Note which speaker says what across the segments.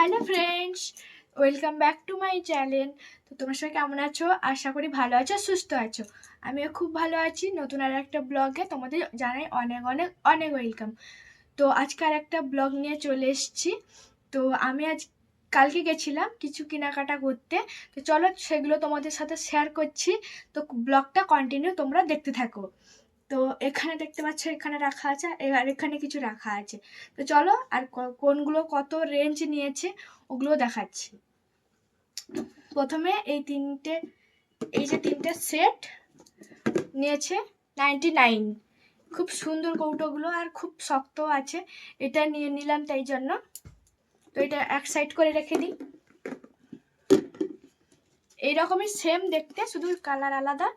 Speaker 1: Hello friends, welcome back to my channel. তো তোমার সবাই কেমন আছো? আশা করি ভালো আছো, সুস্থ আছো। আমিও খুব ভালো আছি। নতুন আর একটা ব্লগে তোমাদের জানাই অনেক অনেক অনেক ওয়েলকাম। তো আজকে আর একটা ব্লগ নিয়ে চলে এসেছি। তো আমি আজ, কালকে গেছিলাম কিছু কেনাকাটা করতে। তো চলো সেগুলো তোমাদের সাথে শেয়ার করছি। তো ব্লগটা কন্টিনিউ তোমরা দেখতে থাকো। তো এখানে দেখতে পাচ্ছ এখানে রাখা আছে আর এখানে কিছু রাখা আছে। তো চলো আর কোনগুলো কত রেঞ্জ নিয়েছে ওগুলো দেখাচ্ছি। প্রথমে এই তিনটে, এই যে তিনটে সেট নিয়েছে নাইনটি নাইন খুব সুন্দর কৌটোগুলো আর খুব শক্ত আছে। এটা নিয়ে নিলাম তাই জন্য। তো এটা এক সাইড করে রেখে দিই। এইরকমই সেম দেখতে, শুধু কালার আলাদা,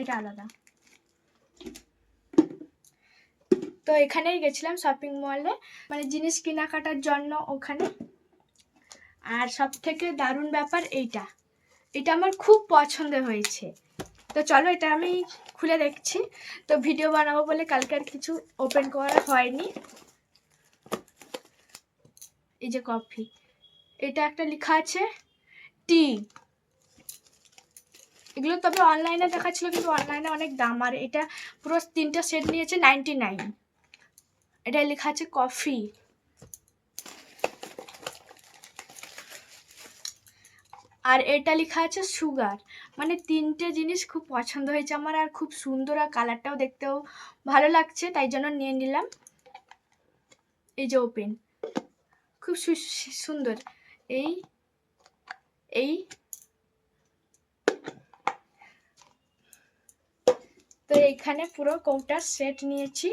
Speaker 1: এটা আলাদা। তো এখানেই গেছিলাম শপিং মলে মানে জিনিস কেনাকাটার জন্য ওখানে। আর সব থেকে দারুণ ব্যাপার এইটা। এটা আমার খুব পছন্দ হয়েছে। তো চলো এটা আমি খুলে দেখছি। তো ভিডিও বানাবো বলে কালকে আর কিছু ওপেন করা হয়নি। এই যে কফি এটা একটা লেখা আছে টি এগুলো তবে অনলাইনে দেখাচ্ছিল কিন্তু অনলাইনে অনেক দাম। আর এটা পুরো তিনটা সেট নিয়েছে নাইনটি নাইন এটা লেখা আছে কফি। আর এটা লেখা আছে সুগার। মানে তিনটে জিনিস খুব পছন্দ হয়েছে আমার আর খুব সুন্দর আর কালারটাও দেখতেও ভালো লাগছে, তাই জন্য নিয়ে নিলাম। এই যে ওপেন। খুব সুন্দর। এই এই। তো এখানে পুরো কৌটার সেট নিয়েছি।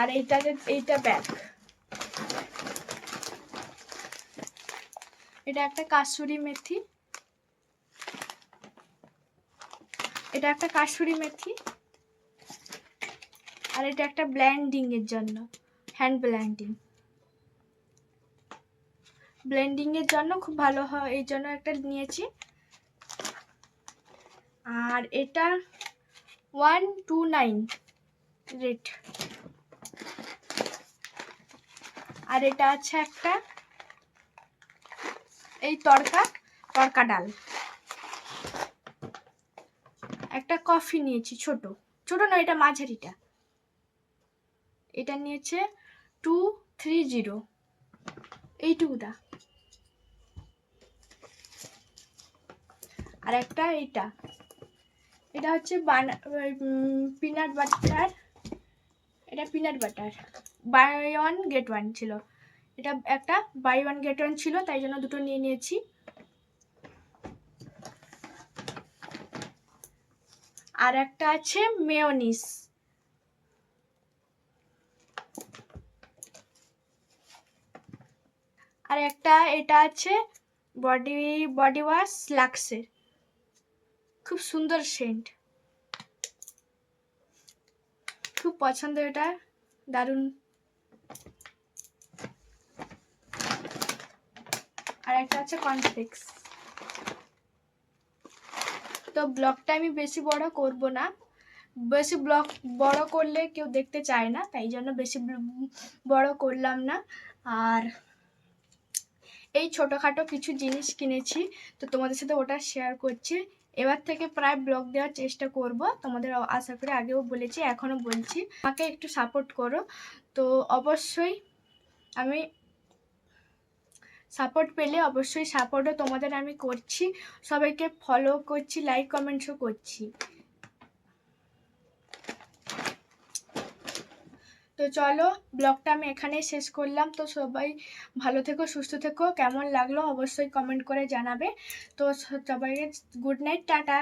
Speaker 1: আর এইটা যে এইটা ব্যাগ এটা একটা কাসুরি মেথি। এটা একটা কাসুরি মেথি। আর এটা একটা ব্ল্যান্ডিং এর জন্য হ্যান্ড ব্ল্যান্ডিং ব্লেন্ডিং এর জন্য খুব ভালো হয়, এই জন্য একটা নিয়েছি। আর এটা ওয়ান টু নাইন রেট আর এটা আছে একটা এই তরকা তরকা ডাল। একটা কফি নিয়েছি, ছোট। ছোট নয় এটা মাঝারিটা। এটা নিয়েছে টু থ্রি জিরো এইটুকুটা আর একটা এইটা। এটা হচ্ছে বানা পিনাট বাটার এটা peanut butter buy one get one ছিল। এটা একটা বাই ওয়ান গেট ওয়ান ছিল, তাই জন্য দুটো নিয়ে নিয়েছি। আর একটা আছে মেয়োনিস আর একটা এটা আছে বডি বডি ওয়াশ লাক্সের খুব সুন্দর সেন্ট খুব পছন্দ এটা। দারুণ। আর একটা আছে কনফ্লেক্স তো ব্লগটা আমি বেশি বড় করব না। বেশি ব্লগ বড় করলে কেউ দেখতে চায় না, তাই জন্য বেশি বড় করলাম না। আর এই ছোটোখাটো কিছু জিনিস কিনেছি, তো তোমাদের সাথে ওটা শেয়ার করছি। এবার থেকে প্রায় ব্লগ দেওয়ার চেষ্টা করব। তোমাদের আশা করি আগেও বলেছি, এখনও বলছি। আমাকে একটু সাপোর্ট করো। তো অবশ্যই আমি সাপোর্ট পেলে অবশ্যই সাপোর্টও তোমাদের আমি করছি। সবাইকে ফলো করছি লাইক কমেন্টসও করছি। তো চলো ব্লগটা আমি এখানেই শেষ করলাম। তো সবাই ভালো থেকো, সুস্থ থেকো। কেমন লাগল অবশ্যই কমেন্ট করে জানাবে। তো সবাইকে গুড নাইট টাটা।